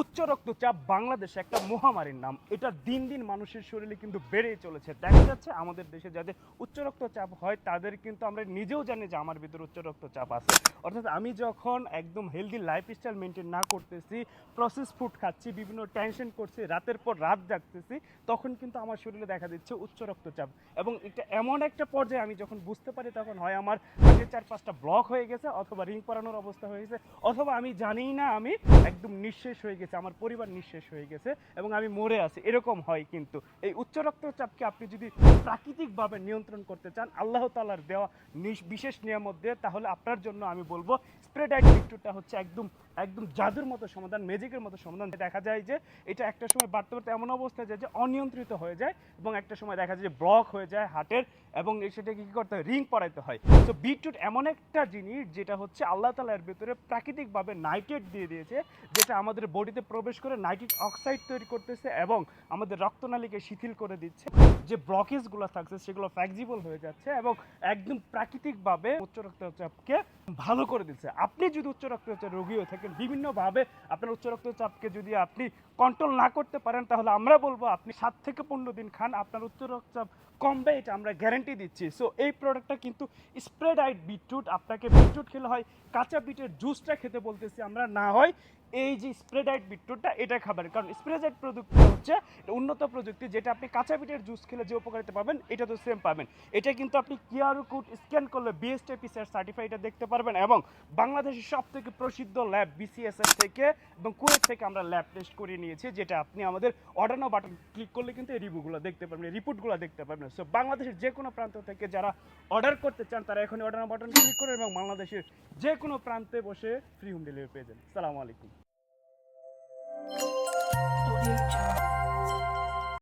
উচ্চ রক্তচাপ বাংলাদেশে একটা মহামারীর নাম। এটা দিন দিন মানুষের শরীরে কিন্তু বেড়েই চলেছে। দেখা যাচ্ছে আমাদের দেশে যাদের উচ্চ রক্তচাপ হয়, তাদের কিন্তু আমরা নিজেও জানি যে আমার ভিতরে উচ্চ রক্তচাপ আছে। অর্থাৎ আমি যখন একদম হেলদি লাইফস্টাইল মেনটেন না করতেছি প্রসেস ফুড খাচ্ছি, বিভিন্ন টেনশন করছি, রাতের পর রাত জাগতেছি, তখন কিন্তু আমার শরীরে দেখা দিচ্ছে উচ্চ রক্তচাপ। এবং এটা এমন একটা পর্যায়ে আমি যখন বুঝতে পারি তখন হয় আমার হার্টের চার পাঁচটা ব্লক হয়ে গেছে, অথবা রিং পরানোর অবস্থা হয়ে গেছে, অথবা আমি জানিই না আমি একদম নিঃশেষ হয়ে গেছে। আমার পরিবার নিঃশেষ হয়ে গেছে এবং আমি মরে আছি। এরকম হয় কিন্তু। এই উচ্চ রক্তচাপকে আপনি যদি প্রাকৃতিকভাবে নিয়ন্ত্রণ করতে চান, আল্লাহ তালার দেওয়া বিশেষ নিয়ামত দিয়ে, তাহলে আপনার জন্য আমি বলব স্প্রেডাইট বিট্টুটা হচ্ছে একদম একদম জাদুর মতো সমাধান, ম্যাজিকের মতো সমাধান। দেখা যায় যে, এটা একটা সময় বাড়তে বাড়তে এমন অবস্থায় যায় যে, অনিয়ন্ত্রিত হয়ে যায় এবং একটা সময় দেখা যায় যে, ব্লক হয়ে যায় হার্টের এবং সেটাকে কী করতে হয়? রিং পরাইতে হয়। তো বিটরুট এমন একটা জিনিস যেটা হচ্ছে আল্লাহ তালার ভেতরে প্রাকৃতিকভাবে নাইট্রেট দিয়ে দিয়েছে, যেটা আমাদের বডিতে প্রবেশ করে নাইট্রিক অক্সাইড তৈরি করতেছে এবং আমাদের রক্তনালীকে শিথিল করে দিচ্ছে। যে ব্লকেজগুলো থাকছে, সেগুলো ফ্লেক্সিবল হয়ে যাচ্ছে এবং একদম প্রাকৃতিকভাবে উচ্চ রক্তচাপকে ভালো করে দিচ্ছে। আপনি যদি উচ্চ রক্তচাপ রোগী হয়ে থাকেন, বিভিন্নভাবে আপনার উচ্চ রক্তচাপকে যদি আপনি কন্ট্রোল না করতে পারেন, তাহলে আমরা বলব আপনি সাত থেকে পনেরো দিন খান, আপনার উচ্চ রক্তচাপ কমবে, এটা আমরা গ্যারেন্টি দিচ্ছি। সো এই প্রোডাক্টটা কিন্তু স্প্রেডাইট বিটরুট, আপনাকে বিটরুট খেলে হয়, কাঁচা বিটের জুসটা খেতে বলতেছি আমরা, না হয় এই যে স্প্রেডাইট বিটরুটটা এটা খাবেন কারণ স্প্রেডাইট প্রযুক্তি হচ্ছে উন্নত প্রযুক্তি, যেটা আপনি কাঁচা বিটের জুস খেলে যে উপকারিতা পাবেন, এটা তো সেম পাবেন। এটা কিন্তু আপনি কিউআর কোড স্ক্যান করলে বিএসটিপিসিআর সার্টিফাইডটা দেখতে পারবেন এবং বাংলাদেশের সব থেকে প্রসিদ্ধ ল্যাব বিসিএসএস থেকে এবং কুয়েত থেকে আমরা ল্যাব টেস্ট করে নিয়েছি, যেটা আপনি আমাদের অর্ডার নাও বাটন ক্লিক করলে কিন্তু এই রিভিউগুলো দেখতে পারবেন রিপোর্টগুলো দেখতে পারবেন। সো বাংলাদেশের যে কোনো প্রান্ত থেকে যারা অর্ডার করতে চান, তারা এখন অর্ডার নাও বাটন ক্লিক করে এবং বাংলাদেশের যে কোনো প্রান্তে বসে ফ্রি হোম ডেলিভারি পেয়ে যান সালামু আলাইকুম।